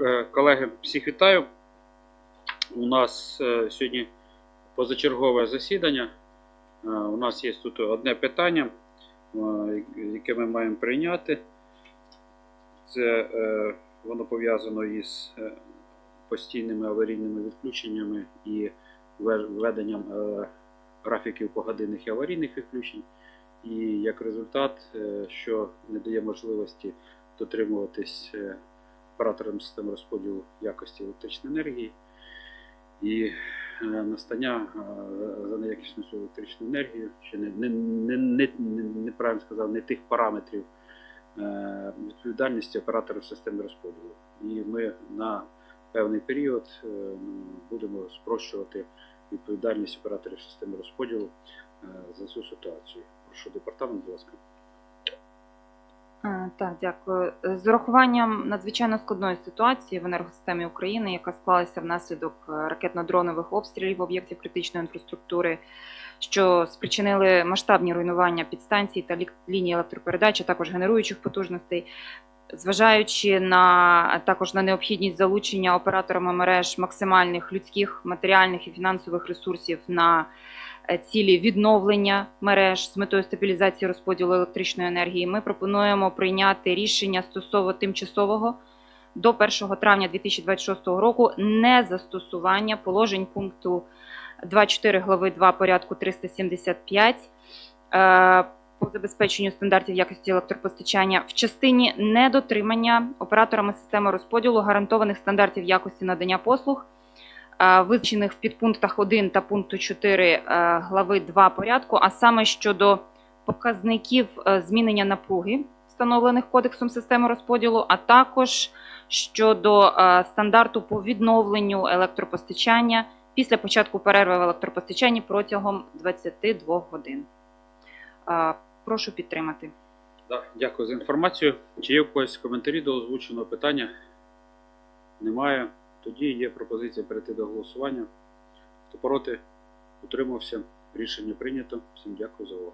Е, Колеги, всіх вітаю. У нас е, сьогодні позачергове засідання. Е, У нас є тут одне питання, яке ми маємо прийняти. Це воно пов'язано із постійними аварійними відключеннями і введенням графіків погодинних і аварійних відключень. І як результат, що не дає можливості дотримуватись оператором системи розподілу якості електричної енергії і е, настання е, за неякісну електричну енергію, чи не, не, не, не, не, неправильно сказав, не тих параметрів е, відповідальності операторів системи розподілу. І ми на певний період будемо спрощувати відповідальність операторів системи розподілу за цю ситуацію. Прошу департамент, будь ласка. Так, дякую. Е, З урахуванням надзвичайно складної ситуації в енергосистемі України, яка склалася внаслідок е, ракетно-дронових обстрілів об'єктів критичної інфраструктури, що спричинили масштабні руйнування підстанцій та ліній електропередач, а також генеруючих потужностей. Зважаючи на також на необхідність залучення операторами мереж максимальних людських, матеріальних і фінансових ресурсів на е, цілі відновлення мереж з метою стабілізації розподілу електричної енергії, ми пропонуємо прийняти рішення стосовно тимчасового до 1 травня 2026 року незастосування положень пункту 2.4 глави 2 порядку 375 е, по забезпеченню стандартів якості електропостачання в частині недотримання операторами системи розподілу гарантованих стандартів якості надання послуг е, визначених в підпунктах 1 та пункту 4 е, глави 2 порядку, а саме щодо показників е, змінення напруги, встановлених кодексом системи розподілу, а також щодо стандарту по відновленню електропостачання після початку перерви в електропостачанні протягом 22 годин. Прошу підтримати. Так, дякую за інформацію. Чи є у когось коментарі до озвученого питання? Немає. Тоді є пропозиція перейти до голосування. Хто проти, утримався. Рішення прийнято. Всім дякую за увагу.